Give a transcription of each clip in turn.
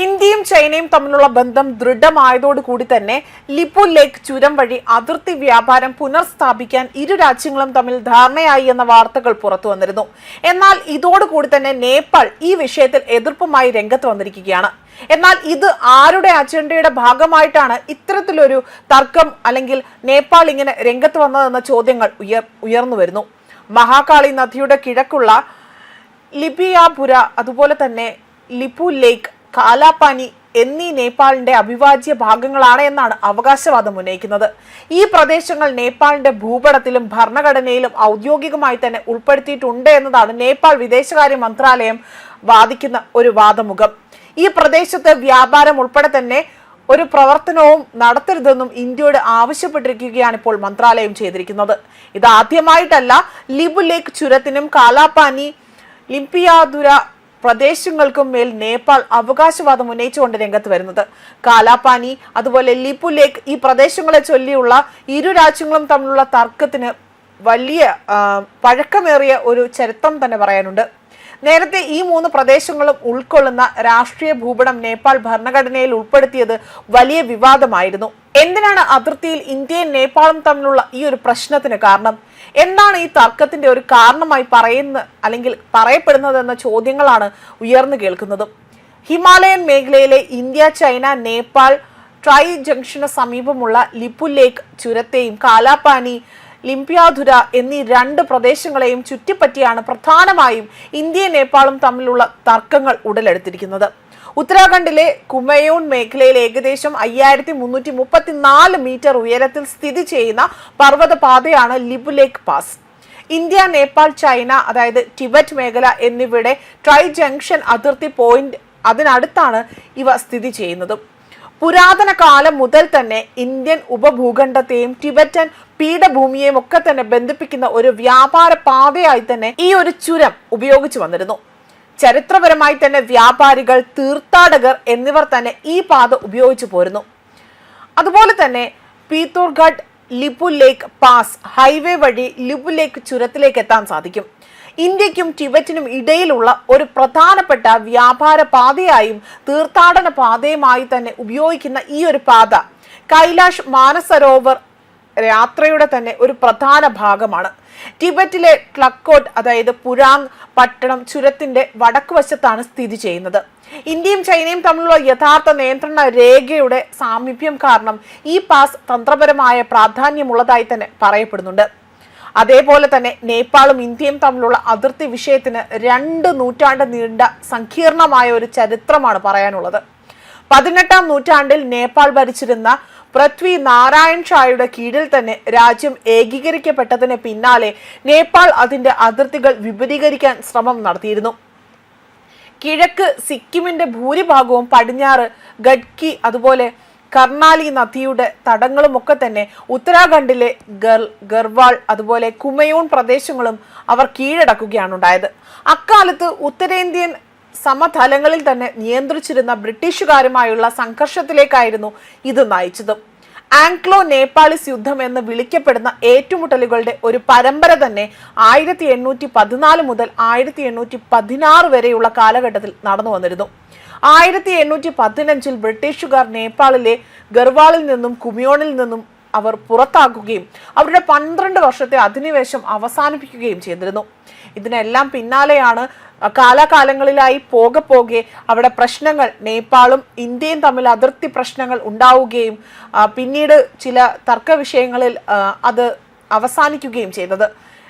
ഇന്ത്യയും ചൈനയും തമ്മിലുള്ള ബന്ധം ദൃഢമായതോടുകൂടി തന്നെ ലിപു ലേക്ക് ചുരം വഴി അതിർത്തി വ്യാപാരം പുനർസ്ഥാപിക്കാൻ ഇരു രാജ്യങ്ങളും തമ്മിൽ ധാരണയായി എന്ന വാർത്തകൾ പുറത്തു വന്നിരുന്നു. എന്നാൽ ഇതോടുകൂടി തന്നെ നേപ്പാൾ ഈ വിഷയത്തിൽ എതിർപ്പുമായി രംഗത്ത് വന്നിരിക്കുകയാണ്. എന്നാൽ ഇത് ആരുടെ അജണ്ടയുടെ ഭാഗമായിട്ടാണ് ഇത്തരത്തിലൊരു തർക്കം അല്ലെങ്കിൽ നേപ്പാൾ ഇങ്ങനെ രംഗത്ത് വന്നതെന്ന ചോദ്യങ്ങൾ ഉയർ ഉയർന്നു വരുന്നു. മഹാകാളി നദിയുടെ കിഴക്കുള്ള ലിബിയാപുര അതുപോലെ തന്നെ ലിപു ലേക്ക് കാലാപാനി എന്നീ നേപ്പാളിന്റെ അവിഭാജ്യ ഭാഗങ്ങളാണ് എന്നാണ് അവകാശവാദം ഉന്നയിക്കുന്നത്. ഈ പ്രദേശങ്ങൾ നേപ്പാളിന്റെ ഭൂപടത്തിലും ഭരണഘടനയിലും ഔദ്യോഗികമായി തന്നെ ഉൾപ്പെടുത്തിയിട്ടുണ്ട് എന്നതാണ് നേപ്പാൾ വിദേശകാര്യ മന്ത്രാലയം വാദിക്കുന്ന ഒരു വാദമുഖം. ഈ പ്രദേശത്ത് വ്യാപാരം ഉൾപ്പെടെ തന്നെ ഒരു പ്രവർത്തനവും നടത്തരുതെന്നും ഇന്ത്യയോട് ആവശ്യപ്പെട്ടിരിക്കുകയാണ് ഇപ്പോൾ മന്ത്രാലയം ചെയ്തിരിക്കുന്നത്. ഇത് ആദ്യമായിട്ടല്ല ലിബു ലേക്ക് ചുരത്തിനും കാലാപ്പാനി ലിംപിയാതുര പ്രദേശങ്ങൾക്കും മേൽ നേപ്പാൾ അവകാശവാദം ഉന്നയിച്ചുകൊണ്ട് രംഗത്ത് വരുന്നത്. കാലാപാനി അതുപോലെ ലിപു ലേക്ക് ഈ പ്രദേശങ്ങളെ ചൊല്ലിയുള്ള ഇരു രാജ്യങ്ങളും തമ്മിലുള്ള തർക്കത്തിന് വലിയ പഴക്കമേറിയ ഒരു ചരിത്രം തന്നെ പറയാനുണ്ട്. നേരത്തെ ഈ മൂന്ന് പ്രദേശങ്ങളും ഉൾക്കൊള്ളുന്ന രാഷ്ട്രീയ ഭൂപടം നേപ്പാൾ ഭരണഘടനയിൽ ഉൾപ്പെടുത്തിയത് വലിയ വിവാദമായിരുന്നു. എന്തിനാണ് അതിർത്തിയിൽ ഇന്ത്യയും നേപ്പാളും തമ്മിലുള്ള ഈ ഒരു പ്രശ്നത്തിന് കാരണം? എന്താണ് ഈ തർക്കത്തിന്റെ ഒരു കാരണമായി പറയുന്ന അല്ലെങ്കിൽ പറയപ്പെടുന്നതെന്ന ചോദ്യങ്ങളാണ് ഉയർന്നു കേൾക്കുന്നത്. ഹിമാലയൻ മേഖലയിലെ ഇന്ത്യ ചൈന നേപ്പാൾ ട്രൈ ജംഗ്ഷന് സമീപമുള്ള ലിപ്പു ലേക്ക് ചുരത്തെയും കാലാപാനി ലിംപ്യാധുര എന്നീ രണ്ട് പ്രദേശങ്ങളെയും ചുറ്റിപ്പറ്റിയാണ് പ്രധാനമായും ഇന്ത്യയും നേപ്പാളും തമ്മിലുള്ള തർക്കങ്ങൾ ഉടലെടുത്തിരിക്കുന്നത്. ഉത്തരാഖണ്ഡിലെ കുമയൂൺ മേഖലയിൽ ഏകദേശം അയ്യായിരത്തി മുന്നൂറ്റി മുപ്പത്തിനാല് മീറ്റർ ഉയരത്തിൽ സ്ഥിതി ചെയ്യുന്ന പർവതപാതയാണ് Lipulekh pass. India Nepal China അതായത് ടിബറ്റ് മേഖല എന്നിവയുടെ ട്രൈ ജംഗ്ഷൻ അതിർത്തി പോയിന്റ് അതിനടുത്താണ് ഇവ സ്ഥിതി ചെയ്യുന്നതും. പുരാതന കാലം മുതൽ തന്നെ ഇന്ത്യൻ ഉപഭൂഖണ്ഡത്തെയും ടിബറ്റൻ പീഠഭൂമിയെയും ഒക്കെ തന്നെ ബന്ധിപ്പിക്കുന്ന ഒരു വ്യാപാര പാതയായി തന്നെ ഈ ഒരു ചുരം ഉപയോഗിച്ചു വന്നിരുന്നു. ചരിത്രപരമായി തന്നെ വ്യാപാരികൾ തീർത്ഥാടകർ എന്നിവർ തന്നെ ഈ പാത ഉപയോഗിച്ചു പോരുന്നു. അതുപോലെ തന്നെ പീത്തൂർഗഡ് ലിപു ലേക്ക് പാസ് ഹൈവേ വഴി ലിപു ലേക്ക് ചുരത്തിലേക്ക് എത്താൻ സാധിക്കും. ഇന്ത്യക്കും ടിബറ്റിനും ഇടയിലുള്ള ഒരു പ്രധാനപ്പെട്ട വ്യാപാര പാതയായും തീർത്ഥാടന പാതയുമായി തന്നെ ഉപയോഗിക്കുന്ന ഈ ഒരു പാത. കൈലാഷ് മാനസരോവർ യാത്രയുടെ തന്നെ ഒരു പ്രധാന ഭാഗമാണ്. ടിബറ്റിലെ ക്ലക്കോട്ട് അതായത് പുരാങ് പട്ടണം ചുരത്തിന്റെ വടക്ക് വശത്താണ് സ്ഥിതി ചെയ്യുന്നത്. ഇന്ത്യയും ചൈനയും തമ്മിലുള്ള യഥാർത്ഥ നിയന്ത്രണ രേഖയുടെ സാമീപ്യം കാരണം ഈ പാസ് തന്ത്രപരമായ പ്രാധാന്യമുള്ളതായി തന്നെ പറയപ്പെടുന്നുണ്ട്. അതേപോലെ തന്നെ നേപ്പാളും ഇന്ത്യയും തമ്മിലുള്ള അതിർത്തി വിഷയത്തിന് രണ്ട് നൂറ്റാണ്ട് നീണ്ട സങ്കീർണമായ ഒരു ചരിത്രമാണ് പറയാനുള്ളത്. പതിനെട്ടാം നൂറ്റാണ്ടിൽ നേപ്പാൾ ഭരിച്ചിരുന്ന പൃഥ്വി നാരായൺ ഷായുടെ കീഴിൽ തന്നെ രാജ്യം ഏകീകരിക്കപ്പെട്ടതിന് പിന്നാലെ നേപ്പാൾ അതിന്റെ അതിർത്തികൾ വിപുലീകരിക്കാൻ ശ്രമം നടത്തിയിരുന്നു. കിഴക്ക് സിക്കിമിന്റെ ഭൂരിഭാഗവും പടിഞ്ഞാറ് ഗഡ്കി അതുപോലെ കർണാലി നദിയുടെ തടങ്ങളുമൊക്കെ തന്നെ ഉത്തരാഖണ്ഡിലെ ഗർ ഗർവാൾ അതുപോലെ കുമയൂൺ പ്രദേശങ്ങളും അവർ കീഴടക്കുകയാണ് ഉണ്ടായത് അക്കാലത്ത് ഉത്തരേന്ത്യൻ സമതലങ്ങളിൽ തന്നെ നിയന്ത്രിച്ചിരുന്ന ബ്രിട്ടീഷുകാരുമായുള്ള സംഘർഷത്തിലേക്കായിരുന്നു ഇത് നയിച്ചത്. ആംഗ്ലോ നേപ്പാളിസ് യുദ്ധം എന്ന് വിളിക്കപ്പെടുന്ന ഏറ്റുമുട്ടലുകളുടെ ഒരു പരമ്പര തന്നെ ആയിരത്തി എണ്ണൂറ്റി പതിനാല് മുതൽ ആയിരത്തി എണ്ണൂറ്റി പതിനാറ് വരെയുള്ള കാലഘട്ടത്തിൽ നടന്നു വന്നിരുന്നു. ആയിരത്തി എണ്ണൂറ്റി പതിനഞ്ചിൽ ബ്രിട്ടീഷുകാർ നേപ്പാളിലെ ഗർവാളിൽ നിന്നും കുമിയോണിൽ നിന്നും അവർ പുറത്താക്കുകയും അവരുടെ പന്ത്രണ്ട് വർഷത്തെ അധിനിവേശം അവസാനിപ്പിക്കുകയും ചെയ്തിരുന്നു. ഇതിനെല്ലാം പിന്നാലെയാണ് കാലാകാലങ്ങളിലായി പോകെ പോകെ അവിടെ പ്രശ്നങ്ങൾ നേപ്പാളും ഇന്ത്യയും തമ്മിൽ അതിർത്തി പ്രശ്നങ്ങൾ ഉണ്ടാവുകയും പിന്നീട് ചില തർക്ക വിഷയങ്ങളിൽ അത് അവസാനിക്കുകയും ചെയ്തത്.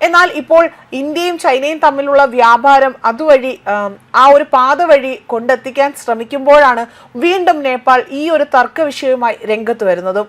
എന്നാൽ ഇപ്പോൾ ഇന്ത്യയും ചൈനയും തമ്മിലുള്ള വ്യാപാരം അതുവഴി ആ ഒരു പാത വഴി കൊണ്ടെത്തിക്കാൻ ശ്രമിക്കുമ്പോഴാണ് വീണ്ടും നേപ്പാൾ ഈ ഒരു തർക്ക വിഷയവുമായി രംഗത്ത് വരുന്നതും.